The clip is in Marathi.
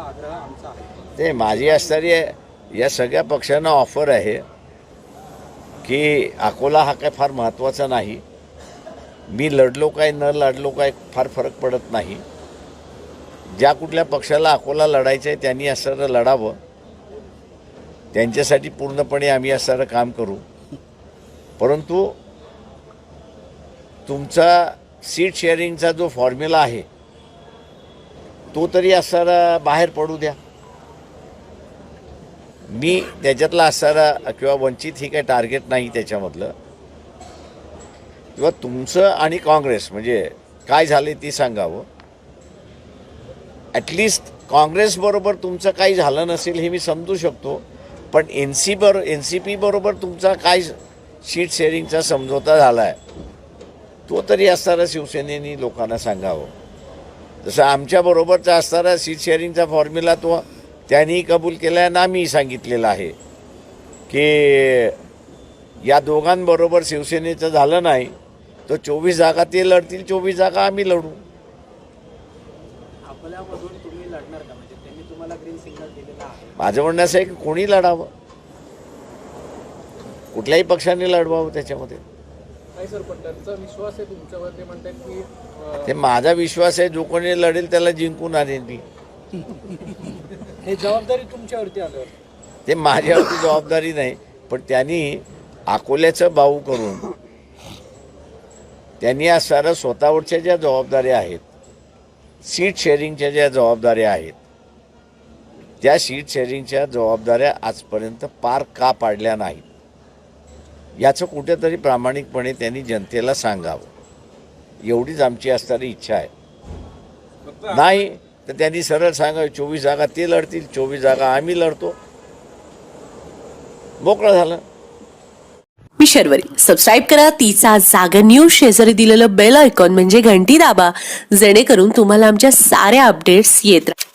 आग्रह आमचा आहे. ते माझी असणारी या सगळ्या पक्षांना ऑफर आहे की अकोला हा काय फार महत्त्वाचा नाही. मी लढलो काय न लढलो काय फार फरक पडत नाही. ज्या कुठल्या पक्षाला अकोला लढायचं आहे त्यांनी असणारं लढावं. त्यांच्यासाठी पूर्णपणे आम्ही असणारं काम करू. परंतु तुमचा सीट शेअरिंगचा जो फॉर्म्युला आहे तो तरी असणारा बाहेर पडू द्या. मी त्याच्यातला असणारा किंवा वंचित ही काही टार्गेट नाही त्याच्यामधलं. किंवा तुमचं आणि काँग्रेस म्हणजे काय झाले ती सांगावं. ॲटलिस्ट काँग्रेसबरोबर तुमचं काही झालं नसेल हे मी समजू शकतो. पण एन सी बरो एन सी पी बरोबर तुमचा काय शीट शेअरिंगचा समझोता झाला आहे तो तरी असणारा शिवसेनेनी लोकांना सांगावं. जसं आमच्याबरोबरचा असणारा सीट शेअरिंगचा फॉर्म्युला तो त्यांनी कबूल केला आहे आणि आम्ही सांगितलेलं आहे की या दोघांबरोबर शिवसेनेचं झालं नाही तर चोवीस जागा ते लढतील चोवीस जागा आम्ही लढू. म्हणजे माझं म्हणणं असं आहे की कोणी लढावं? कुठल्याही पक्षाने लढवावं त्याच्यामध्ये. नाही सर पण त्यांचा विश्वास आहे तुमच्यावर ते म्हणतात की अं, ते माझा विश्वास आहे जो कोणी लढेल त्याला जिंकून आणेल मी. हे जबाबदारी तुमच्यावरती आल्यावर. ते माझ्यावरती जबाबदारी नाही पण त्यांनी अकोल्याचं बाऊ करून त्यांनी आज सारं स्वतःवरच्या ज्या जबाबदाऱ्या आहेत सीट शेअरिंगच्या ज्या जबाबदाऱ्या आहेत त्या सीट शेअरिंगच्या जबाबदाऱ्या आजपर्यंत पार का पाडल्या नाहीत? याचं कुठेतरी प्रामाणिकपणे त्यांनी जनतेला सांगावं. एवढीच आमची असणारी इच्छा आहे. नाही तर त्यांनी सरळ सांगावं चोवीस जागा ते लढतील चोवीस जागा आम्ही लढतो. मोकळं झालं. मी शर्वरी. सबस्क्राईब करा तिचा जागर न्यूज शेजारी दिलेलं बेल आयकॉन म्हणजे घंटी दाबा. जेणेकरून तुम्हाला आमच्या साऱ्या अपडेट्स येत राहतील